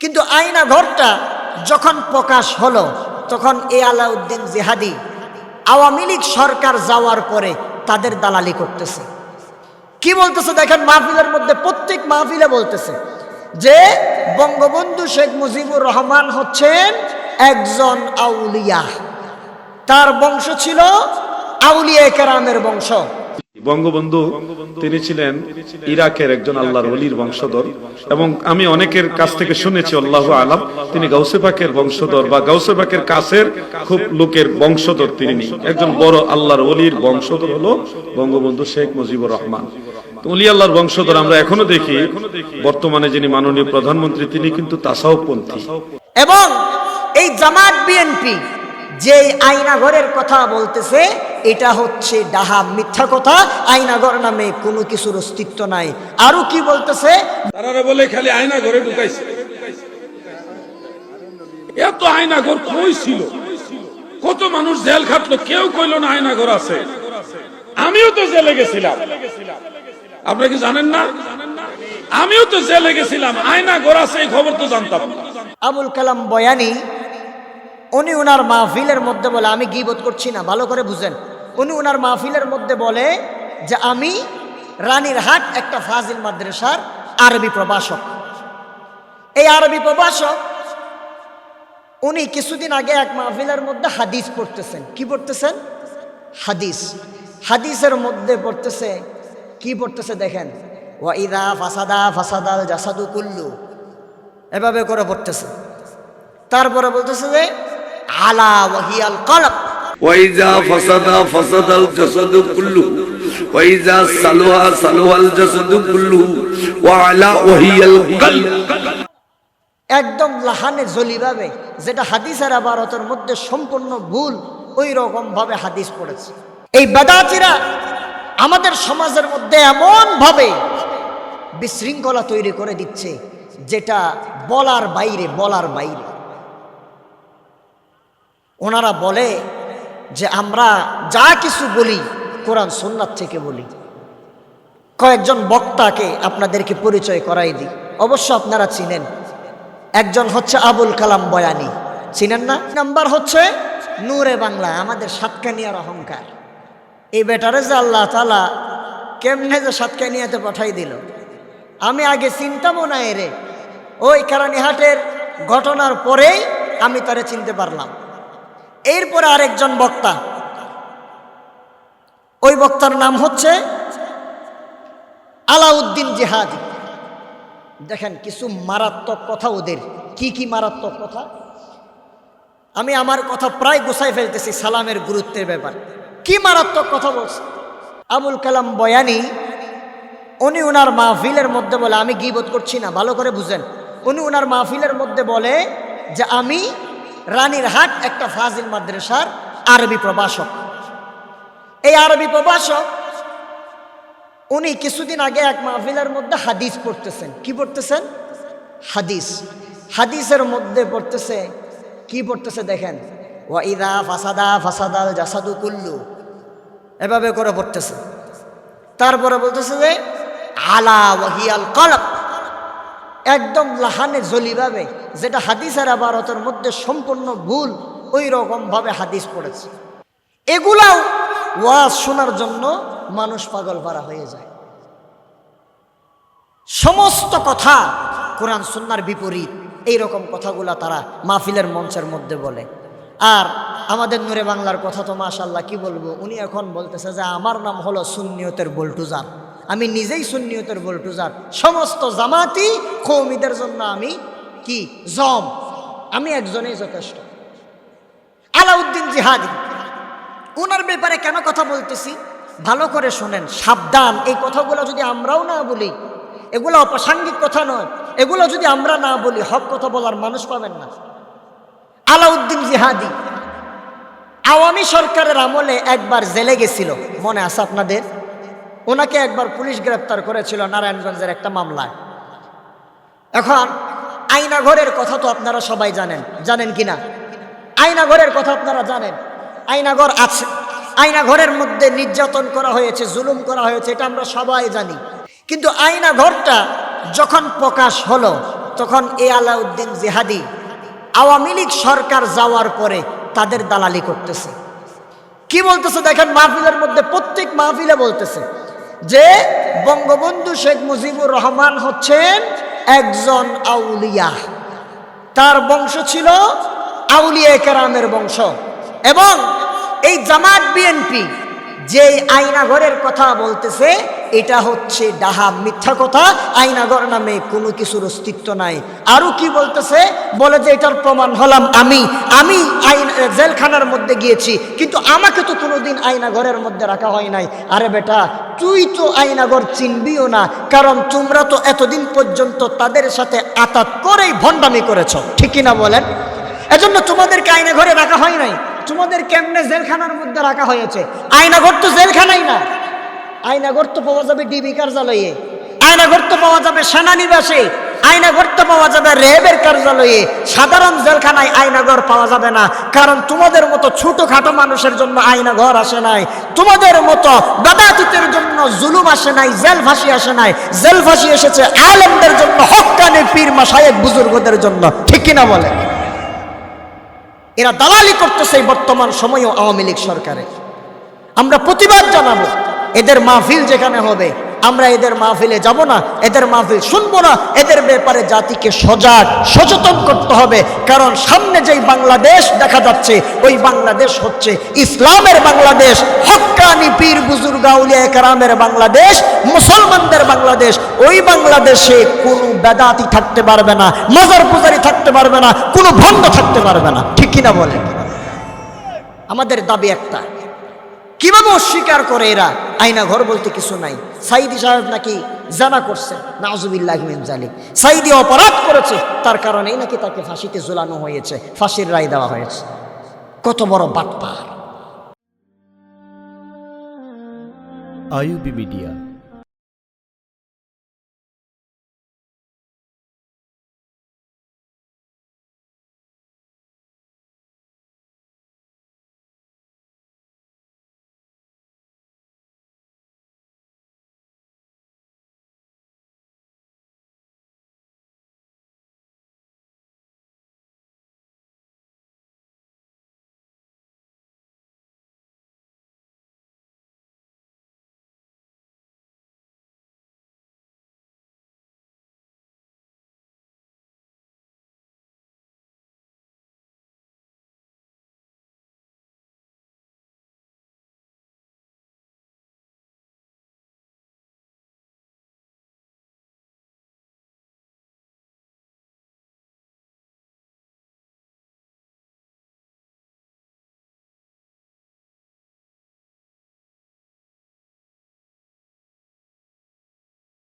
কিন্তু আয়না ঘরটা যখন প্রকাশ হলো, তখন এ আলাউদ্দিন জিহাদি আওয়ামী লীগ সরকার যাওয়ার পরে তাদের দালালি করতেছে। কি বলতেছে দেখেন, মাহফিলের মধ্যে প্রত্যেক মাহফিলে বলতেছে যে, বঙ্গবন্ধু শেখ মুজিবুর রহমান হচ্ছেন একজন আউলিয়া। তার বংশ ছিল আউলিয়া কেরামের বংশ। বঙ্গবন্ধু, তিনি ছিলেন ইরাকের একজন আল্লাহর অলির বংশধর। এবং আমি অনেকের কাছ থেকে শুনেছি, আল্লাহ আলাম, তিনি গাউসে পাকের বংশধর বা গাউসে পাকের কাছের খুব লোকের বংশধর তিনি একজন বড় আল্লাহর অলির বংশধর হলো বঙ্গবন্ধু শেখ মুজিবুর রহমান। অলি আল্লাহর বংশধর আমরা এখনও দেখি, বর্তমানে যিনি মাননীয় প্রধানমন্ত্রী, তিনি কিন্তু তাসাউপন্থী এবং এই জামাত বিএনপি যে আয়নাঘরের কথা বলতেছে এটা হচ্ছে ডাহা মিথ্যা কথা। আয়নাঘর নামে কোনো কিছুর অস্তিত্ব নাই। আরও কি বলতেছে? তারা বলে খালি ঢুকাইছে। এত আয়না ঘর কই ছিল? কত মানুষ জেল খাটলো কেউ কইল না আয়না ঘর আছে। আমিও তো জেলে গেছিলাম। আপনারা কি জানেন না? আমিও তো জেলে গেছিলাম। আয়না ঘর আছে এই খবর তো জানতাম। আবুল কালাম বয়ানি উনি ওনার মাহফিলের মধ্যে বলে, আমি গিবোধ করছি না। ভালো করে বুঝেন। উনি ওনার মাহফিলের মধ্যে বলে যে, আমি রানীর হাট একটা ফাজিল মাদ্রাসার আরবি প্রভাষক। এই আরবি প্রভাষক, উনি কিছুদিন আগে এক মাহফিলের মধ্যে হাদিস পড়তেছেন। কি পড়তেছেন? হাদিস। হাদিসের মধ্যে পড়তেছে, কি পড়তেছে দেখেন? ওয়াইদা ফাসাদা ফাসাদাল জাসাদু কুল্লু। এভাবে করে পড়তেছে। তারপরে বলতেছে যে আলা ওয়াহিয়াল কলব। ওয়াইজা ফাসাদা ফাসাদাল জাসাদু কুল্লু ওয়াইজা সালুহা সালুহাল জাসাদু কুল্লু ওয়া আলা ওয়াহিয়াল কলব। একদম লাহানে জলিভাবে যেটা হাদিসের আবারতের মধ্যে সম্পূর্ণ ভুল ওই রকম ভাবে হাদিস পড়েছে। এই বেদাতিরা আমাদের সমাজের মধ্যে এমন ভাবে বিশৃঙ্খলা তৈরি করে দিচ্ছে যেটা বলার বাইরে বলার বাইরে। ওনারা বলে যে আমরা যা কিছু বলি কোরআন সুন্নাত থেকে বলি। কয়েকজন বক্তাকে আপনাদেরকে পরিচয় করাই দিই। অবশ্য আপনারা চিনেন। একজন হচ্ছে আবুল কালাম বয়ানি। চিনেন না? নাম্বার হচ্ছে নূরে বাংলা, আমাদের সাতকানিয়ার অহংকার। এই বেটারে যে আল্লাহ তালা কেমনে যে সাতকানিয়াতে পাঠাই দিল। আমি আগে চিন্তামও না এরে। ওই কারানিহাটের ঘটনার পরেই আমি তারে চিনতে পারলাম। এরপরে আরেকজন বক্তা। ওই বক্তার নাম হচ্ছে আলাউদ্দিন জিহাদি। দেখেন, কিছু মারাত্মক কথা ওদের। কি কি মারাত্মক কথা? আমি আমার কথা প্রায় গোছাই ফেলতেছি সালামের গুরুত্বের ব্যাপার। কি মারাত্মক কথা বলছে? আবুল কালাম বয়ানি, উনি ওনার মাহফিলের মধ্যে বলে, আমি গিবোধ করছি না, ভালো করে বুঝেন। উনি ওনার মাহফিলের মধ্যে বলে যে, আমি রানীর হাট একটা ফাজিল মাদ্রাসার আরবি প্রভাষক। এই আরবি প্রভাষক, উনি কিছুদিন আগে এক মাহফিলের মধ্যে হাদিস পড়তেছেন। কি পড়তেছেন? হাদিস। হাদিসের মধ্যে পড়তেছে, কি পড়তেছে দেখেন? ওয়াইদা ফাসাদা ফাসাদাল জাসাদু কুল্লু। এভাবে করে পড়তেছে। তারপরে বলতেছে যে, আলা ওয়াহিয়াল কলব। একদম লাহানে জলিভাবে যেটা হাদিস হাদিসের আবারতের মধ্যে সম্পূর্ণ ভুল ওই রকমভাবে হাদিস পড়েছে। এগুলাও ওয়াজ শোনার জন্য মানুষ পাগল পারা হয়ে যায়। সমস্ত কথা কোরআন সুন্নার বিপরীত এই রকম কথাগুলা তারা মাহফিলের মঞ্চের মধ্যে বলে। আর আমাদের নূরে বাংলার কথা তো মাশাল্লাহ কি বলব? উনি এখন বলতেছে যে, আমার নাম হলো সুন্নিয়তের বল্টুজার আমি নিজেই সুন্নিয়তের বল্টুজার সমস্ত জামাতি কৌমিদের জন্য আমি কি? জম। আমি একজনেই যথেষ্ট। আলাউদ্দিন জিহাদি ওনার ব্যাপারে কেন কথা বলতেছি? ভালো করে শোনেন, সাবধান। এই কথাগুলো যদি আমরাও না বলি, এগুলো অপ্রাসঙ্গিক কথা নয়। এগুলো যদি আমরা না বলি, হক কথা বলার মানুষ পাবেন না। আলাউদ্দিন জিহাদি, আওয়ামী সরকারের আমলে একবার জেলে গেছিল। মনে আছে আপনাদের? ওনাকে একবার পুলিশ গ্রেপ্তার করেছিল নারায়ণগঞ্জের একটা মামলায়। এখন আইনাঘরের কথা তো আপনারা সবাই জানেন। জানেন কি না আইনাঘরের কথা আপনারা জানেন। আইনাঘর আছে। আইনাঘরের মধ্যে নির্যাতন করা হয়েছে, জুলুম করা হয়েছে, এটা আমরা সবাই জানি। কিন্তু আয়নাঘরটা যখন প্রকাশ হলো, তখন এ আলাউদ্দিন জিহাদি আওয়ামী লীগ সরকার যাওয়ার পরে তাদের দালালি করতেছে। কি বলতেছে দেখেন, মাহফিলের মধ্যে প্রত্যেক মাহফিলে বলতেছে যে বঙ্গবন্ধু শেখ মুজিবুর রহমান হচ্ছেন একজন আউলিয়া। তার বংশ ছিল আউলিয়া কেরামের বংশ। এবং এই জামাত বিএনপি যে আইনাঘরের কথা বলতেছে এটা হচ্ছে ডাহা মিথ্যা কথা আইনাঘর নামে কোনো কিছুর অস্তিত্ব নাই। আরও কি বলতেছে? বলে যে এটার প্রমাণ হলাম আমি। আমি আইন জেলখানার মধ্যে গিয়েছি, কিন্তু আমাকে তো কোনোদিন আইনাঘরের মধ্যে রাখা হয় নাই। আরে বেটা, তুই তো আইনাঘর চিনবিও না, কারণ তোমরা তো এতদিন পর্যন্ত তাদের সাথে আতাত করেই ভণ্ডামি করেছ। ঠিক কিনা বলেন? এজন্য তোমাদেরকে আয়না ঘরে রাখা হয় নাই। তোমাদের কেমনে জেলখানার মধ্যে রাখা হয়েছে? আয়নাঘর তো জেলখানাই না। আয়নাঘর তো পাওয়া যাবে ডিবি কার্যালয়ে আয়নাঘর তো পাওয়া যাবে সেনানিবাসে আয়নাঘর তো পাওয়া যাবে র্যাবের কার্যালয়ে। সাধারণ জেলখানায় আয়নাঘর পাওয়া যাবে না, কারণ তোমাদের মতো ছোটখাটো মানুষের জন্য আয়নাঘর আসে নাই। তোমাদের মতো বেদাতিতের জন্য জুলুম আসে নাই, জেল ফাঁসি আসে নাই। জেল ফাঁসি এসেছে আলেমদের জন্য হক্কানে পীর মাসায়েক বুজুর্গদের জন্য। ঠিক কিনা বলে? এরা দালালি করতেছে বর্তমান সময়েও আওয়ামী লীগ সরকারের। আমরা প্রতিবাদ জানাব। এদের মাহফিল যেখানে হবে, আমরা এদের মাহফিলে যাব না, এদের মাহফিল শুনব না, এদের ব্যাপারে জাতিকে সজাগ, সচেতন করতে হবে। কারণ সামনে যেই বাংলাদেশ দেখা যাচ্ছে, ওই বাংলাদেশ হচ্ছে ইসলামের বাংলাদেশ। হক্কানি পীর, বুজুর্গ, আউলিয়া কেরামের বাংলাদেশ, মুসলমানদের বাংলাদেশ। ওই বাংলাদেশে কোনো বেদাতি থাকতে পারবে না, মাজার পূজারি থাকতে পারবে না, কোনো ভণ্ড থাকতে পারবে না। ঠিক কিনা বলে আমাদের দাবি একটা কীভাবে অস্বীকার করে এরা? আয়না ঘর বলতে কিছু নাই। সাইদি সাহেব নাকি জানা করছে নাজুবিল্লাহ সাইদি অপরাধ করেছে, তার কারণেই নাকি তাকে ফাঁসিতে ঝুলানো হয়েছে, ফাঁসির রায় দেওয়া হয়েছে। কত বড় বাটপার। IUB media